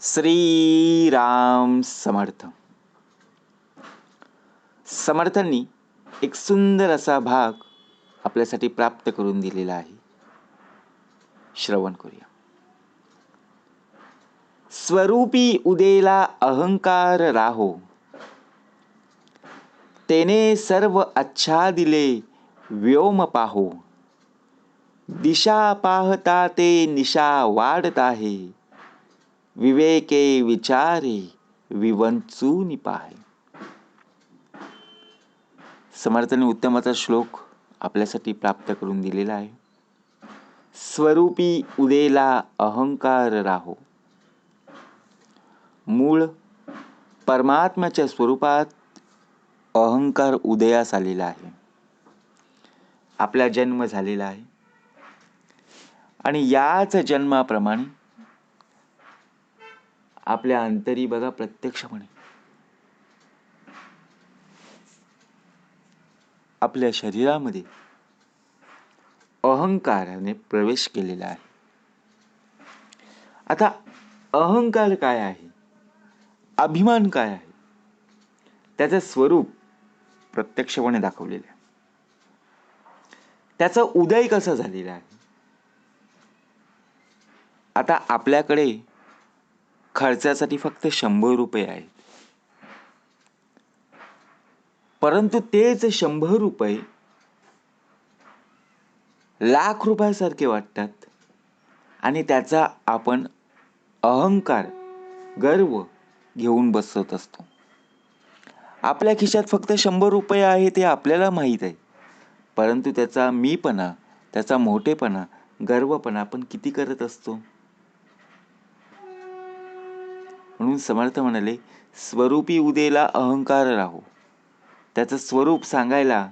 श्रीराम समर्थ. समर्थांनी एक सुंदर असा भाग आपल्यासाठी प्राप्त करून दिलेला आहे. श्रवण करूया. स्वरूपी उदेला अहंकार राहो. तेने सर्व अच्छा दिले व्योम पाहो. दिशा पाहता ते निशा वाढत आहे. विवेके विचारे विवंचून पाहे. समर्थाने उत्तमाचा श्लोक आपल्यासाठी प्राप्त करून दिलेला आहे. स्वरूपी उदेला अहंकार राहो. मूळ परमात्म्याच्या स्वरूपात अहंकार उदयास आलेला आहे. आपला जन्म झालेला आहे. आणि याच जन्माप्रमाणे आपल्या अंतरी बघा प्रत्यक्षपणे. आपल्या शरीरामध्ये अहंकाराने प्रवेश केलेला आहे. आता अहंकार काय आहे? अभिमान काय आहे? त्याचं स्वरूप प्रत्यक्षपणे दाखवलेलं आहे. त्याचा उदय कसा झालेला आहे? आता आपल्याकडे खर्चासाठी फक्त शंभर रुपये आहेत. परंतु तेच शंभर रुपये लाख रुपयासारखे वाटतात. आणि त्याचा आपण अहंकार गर्व घेऊन बसत असतो. आपल्या खिशात फक्त शंभर रुपये आहे ते आपल्याला माहीत आहे. परंतु त्याचा मीपणा त्याचा मोठेपणा गर्वपणा आपण किती करत असतो? म्हणून समर्थ म्हणाले स्वरूपी उदयला अहंकार राहो. त्याचं स्वरूप सांगायला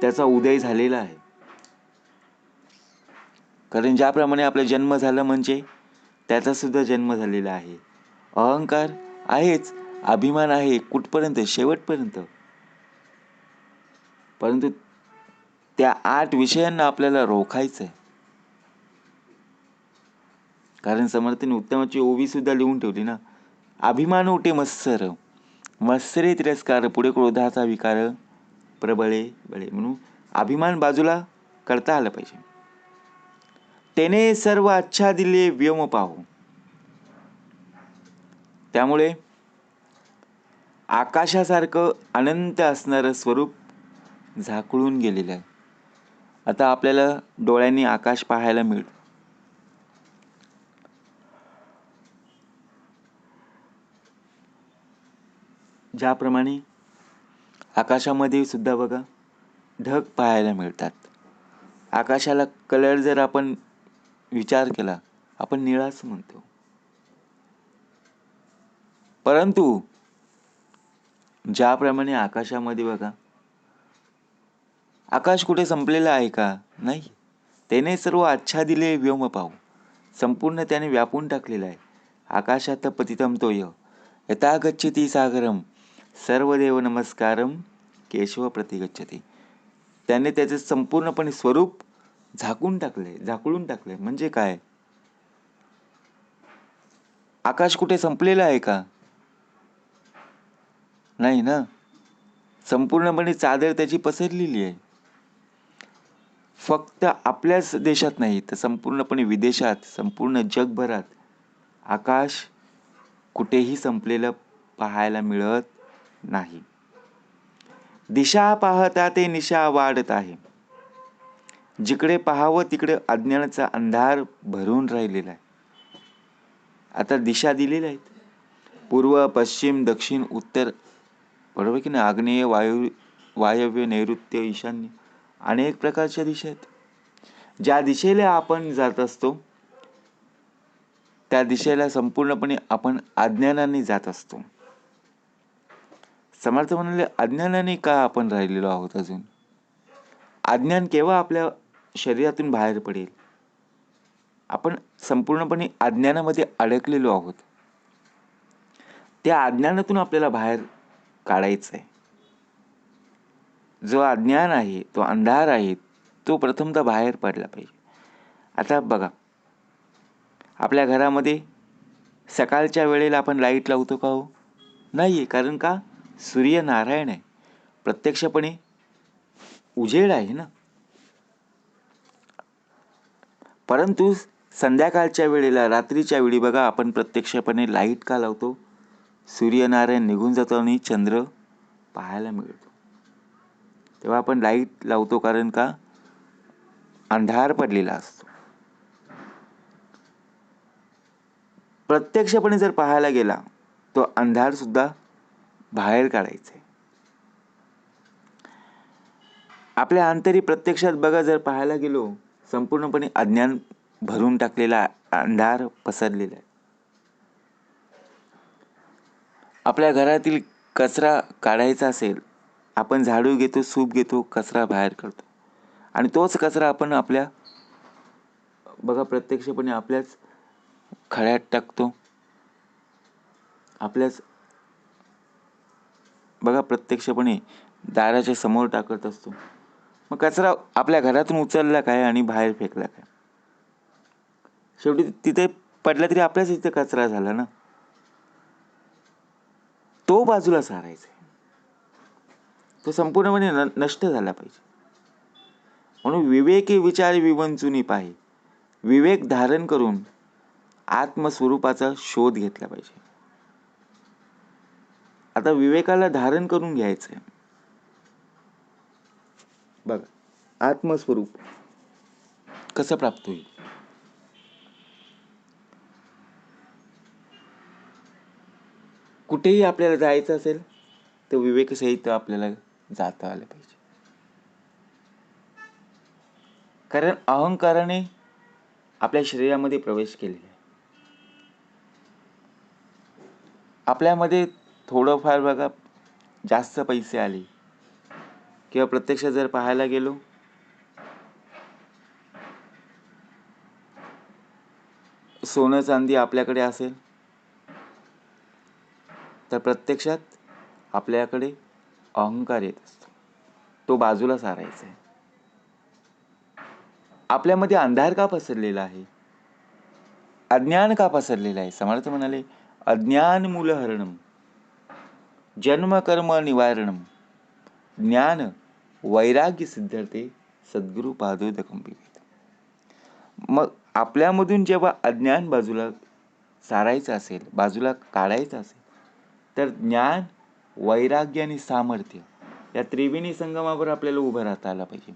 त्याचा उदय झालेला आहे. कारण ज्याप्रमाणे आपला जन्म झाला म्हणजे त्याचा सुद्धा जन्म झालेला आहे. अहंकार आहेच अभिमान आहे कुठपर्यंत? शेवटपर्यंत. परंतु त्या आठ विषयांना आपल्याला रोखायचं आहे कारण समर्थने उत्तमाची ओवी सुद्धा लिहून ठेवली ना? अभिमान उठे मत्सर. मत्सरे तिरस्कार पुढे क्रोधाचा विकार प्रबळे बळे. म्हणून अभिमान बाजूला करता आलं पाहिजे. त्याने सर्व अच्छा दिले व्योम पाहू. त्यामुळे आकाशासारखं अनंत असणारं स्वरूप झाकळून गेलेलं आहे. आता आपल्याला डोळ्यांनी आकाश पाहायला मिळतं. ज्याप्रमाणे आकाशामध्ये सुद्धा बघा ढग पाहायला मिळतात. आकाशाला कलर जर आपण विचार केला आपण निळाच म्हणतो. परंतु ज्याप्रमाणे आकाशामध्ये बघा आकाश कुठे संपलेलं आहे का? नाही. त्याने सर्व दिले व्योम पाहू. संपूर्ण त्याने व्यापून टाकलेलं आहे. आकाशात पतितम तोय यथा गच्छती सागरम. सर्वदेव नमस्कारम केशव प्रतिगच्छते. त्याने त्याचे संपूर्णपणे स्वरूप झाकून टाकले झाकळून टाकले. म्हणजे काय? आकाश कुठे संपलेलं आहे का? नाही ना? संपूर्णपणे चादर त्याची पसरलेली आहे. फक्त आपल्याच देशात नाही तर संपूर्णपणे विदेशात संपूर्ण जगभरात आकाश कुठेही संपलेलं पाहायला मिळत नाही. दिशा पाहता ते निशा वाढत आहे. जिकडे पाहावं तिकडे अज्ञानाचा अंधार भरून राहिलेला आहे. आता दिशा दिलेल्या आहेत. पूर्व पश्चिम दक्षिण उत्तर बरोबर की नाही? आग्नेय वायू वायव्य नैऋत्य ईशान्य अनेक प्रकारच्या दिशा आहेत. ज्या दिशेला आपण जात असतो त्या दिशेला संपूर्णपणे आपण अज्ञानाने जात असतो. समर्थ म्हणाले अज्ञानाने का आपण राहिलेलो आहोत अजून? अज्ञान केव्हा आपल्या शरीरातून बाहेर पडेल? आपण संपूर्णपणे अज्ञानामध्ये अडकलेलो आहोत. त्या अज्ञानातून आपल्याला बाहेर काढायचं आहे जो अज्ञान आहे तो अंधार आहे तो प्रथमतः बाहेर पडला पाहिजे. आता बघा. आपल्या घरामध्ये सकाळच्या वेळेला आपण लाइट लावतो का हो? नाही आहे कारण का? सूर्यनारायण आहे. प्रत्यक्षपणे उजेड आहे ना? परंतु संध्याकाळच्या वेळेला रात्रीच्या वेळी बघा आपण प्रत्यक्षपणे लाइट का लावतो? सूर्यनारायण निघून जातो आणि चंद्र पाहायला मिळतो. तेव्हा आपण लाइट लावतो कारण का? अंधार पडलेला असतो. प्रत्यक्षपणे जर पाहायला गेला तो अंधार सुद्धा बाहेर काढायचा. आपल्या अंतरी प्रत्यक्षात बघा जर पाहायला गेलो संपूर्णपणे अज्ञान भरून टाकलेला अंधार पसरलेला आहे. आपल्या घरातील कचरा काढायचा असेल आपण झाडू घेतो सूप घेतो कचरा बाहेर काढतो. आणि तोच कचरा आपण आपल्या बघा प्रत्यक्षपणे आपल्याच खड्यात टाकतो. आपल्याच बघा प्रत्यक्षपणे दाराच्या समोर टाकत असतो. मग कचरा आपल्या घरातून उचलला काय आणि बाहेर फेकला काय? शेवटी तिथे पडला तरी आपल्याच इथे कचरा झाला ना? तो बाजूला सारायचा तो संपूर्णपणे न नष्ट झाला पाहिजे. म्हणून विवेकी विचार विवंचुनी पाहे. विवेक धारण करून आत्मस्वरूपाचा शोध घेतला पाहिजे. आता विवेकाला धारण करून घ्यायचंय. बघा आत्मस्वरूप. कसं प्राप्त होईल? कुठेही आपल्याला जायचं असेल तर विवेकसहित आपल्याला जाता आलं पाहिजे. कारण अहंकाराने आपल्या शरीरामध्ये प्रवेश केलेला आहे. आपल्यामध्ये थोडंफार बघा जास्त पैसे आले. किंवा प्रत्यक्ष जर पाहायला गेलो सोनं चांदी आपल्याकडे असेल तर प्रत्यक्षात आपल्याकडे अहंकार येत असतो. तो बाजूला सारायचा आहे. आपल्यामध्ये अंधार का पसरलेला आहे? अज्ञान का पसरलेलं आहे? समर्थ म्हणाले अज्ञान मूलहरणम. जन्म कर्म निवारणम ज्ञान वैराग्य सिद्धार्थे सद्गुरु पादोदकंपित मग आपल्यामधून जेव्हा अज्ञान बाजूला सारायचं असेल बाजूला काढायचं असेल तर ज्ञान वैराग्य आणि सामर्थ्य या त्रिवेणी संगमावर आपल्याला उभं राहता आलं पाहिजे.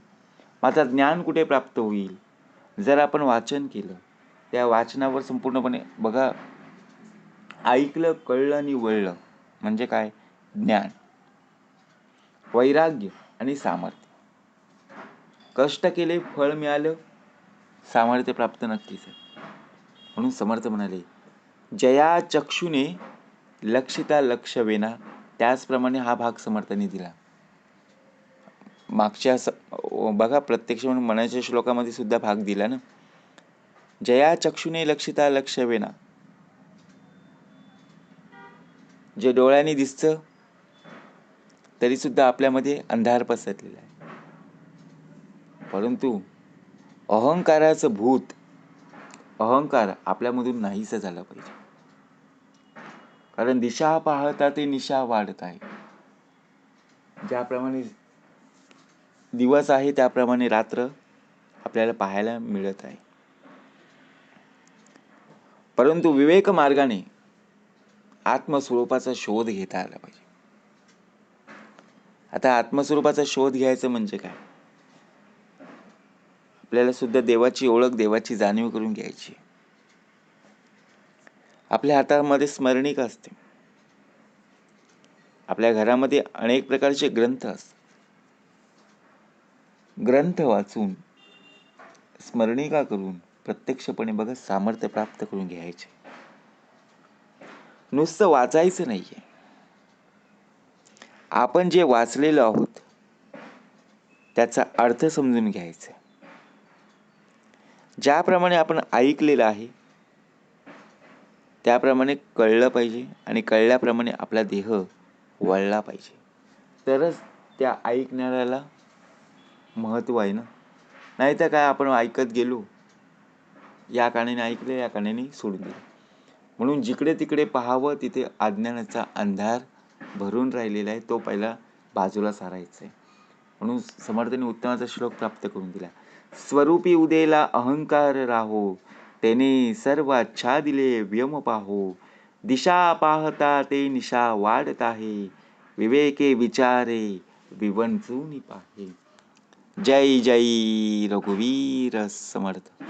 माझा ज्ञान कुठे प्राप्त होईल? जर आपण वाचन केलं त्या वाचनावर संपूर्णपणे बघा ऐकलं कळलं आणि वळलं म्हणजे काय? ज्ञान वैराग्य आणि सामर्थ्य. कष्ट केले फळ मिळालं सामर्थ्य प्राप्त नक्कीच आहे. म्हणून समर्थ म्हणाले जया चक्षुने लक्षिता लक्ष वेना त्याचप्रमाणे हा भाग समर्थाने दिला. मागच्या स बघा प्रत्यक्ष म्हणून मनाच्या श्लोकामध्ये सुद्धा भाग दिला ना? जया चक्षुने लक्षिता लक्ष वेना जे डोळ्यांनी दिसतं तरी सुद्धा आपल्यामध्ये अंधार पसरलेला आहे. परंतु अहंकाराचं भूत अहंकार आपल्यामधून नाहीस झाला पाहिजे. कारण दिशा पाहता ते निशा वाढत आहे. ज्याप्रमाणे दिवस आहे त्याप्रमाणे रात्र आपल्याला पाहायला मिळत आहे. परंतु विवेक मार्गाने आत्मस्वरूपाचा शोध घेता आला पाहिजे. आता आत्मस्वरूपाचा शोध घ्यायचं म्हणजे काय? आपल्याला सुद्धा देवाची ओळख देवाची जाणीव करून घ्यायची. आपल्या हातामध्ये स्मरणिका असते. आपल्या घरामध्ये अनेक प्रकारचे ग्रंथ असतात. ग्रंथ वाचून स्मरणिका करून प्रत्यक्षपणे बघा सामर्थ्य प्राप्त करून घ्यायचे. नुसतं वाचायचं नाहीये. आपण जे वाचलेलो आहोत त्याचा अर्थ समजून घ्यायचा ज्याप्रमाणे आपण ऐकलेलं आहे त्याप्रमाणे कळलं पाहिजे आणि कळल्याप्रमाणे आपला देह वळला पाहिजे. तरच त्या ऐकणाऱ्याला महत्त्व आहे ना? नाही तर काय आपण ऐकत गेलो या कानाने ऐकलं या कानाने सोडून दिलं. म्हणून जिकडे तिकडे पाहावं तिथे अज्ञानाचा अंधार भरून राहिलेला आहे तो पहिला बाजूला सारायचा आहे. म्हणून समर्थने उत्तमाचा श्लोक प्राप्त करून दिला. स्वरूपी उदेला अहंकार राहो त्याने सर्व अच्छा दिले व्यम पाहो. दिशा पाहता ते निशा वाढत आहे विवेके विचारे विवंचून पाहे. जय जय रघुवीर समर्थ.